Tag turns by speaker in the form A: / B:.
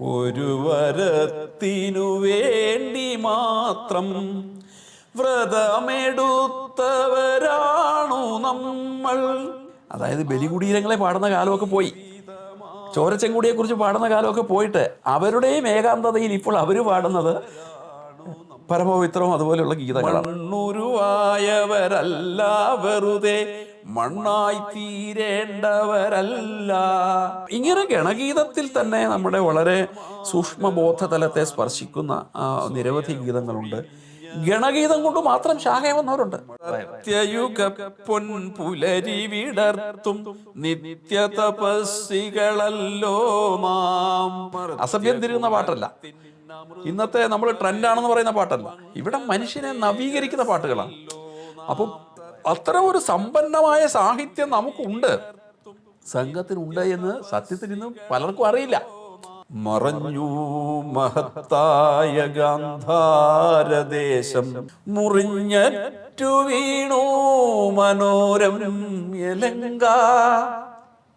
A: ഒരു വരത്തിനു വേണ്ടി മാത്രം വ്രതമെടുത്തവരാണു നമ്മൾ. അതായത് ബലികുടീരങ്ങളെ പാടുന്ന കാലമൊക്കെ പോയി. ചോരച്ചെങ്കുടിയെ കുറിച്ച് പാടുന്ന കാലമൊക്കെ പോയിട്ട് അവരുടെയും ഏകാന്തതയിൽ ഇപ്പോൾ അവർ പാടുന്നത് പരമപവിത്രവും അതുപോലെയുള്ള ഗീതങ്ങളാണ് വെറുതെ മണ്ണായി തീരേണ്ടവരല്ല. ഇങ്ങനെ ഗണഗീതത്തിൽ തന്നെ നമ്മുടെ വളരെ സൂക്ഷ്മബോധതലത്തെ സ്പർശിക്കുന്ന നിരവധി ഗീതങ്ങളുണ്ട്. ഗണഗീതം കൊണ്ട് മാത്രം ശാഖ വന്നവരുണ്ട് സത്യയുഗ പൊൻപുലരി വിടർത്തും നിത്യ തപസ്സികളല്ലോ മാം. അസഭ്യം തിരുന്ന പാട്ടല്ല. ഇന്നത്തെ നമ്മൾ ട്രെൻഡാണെന്ന് പറയുന്ന പാട്ടല്ല. ഇവിടെ മനുഷ്യനെ നവീകരിക്കുന്ന പാട്ടുകളാണ്. അപ്പം അത്തരം ഒരു സമ്പന്നമായ സാഹിത്യം നമുക്കുണ്ട്. സംഘത്തിനുണ്ട് എന്ന് സത്യത്തിൽ ഇന്ന് പലർക്കും അറിയില്ല. മറഞ്ഞു മഹത്തായ ഗാന്ധാരദേശം മുറിഞ്ഞറ്റു വീണു മനോരം എലങ്ക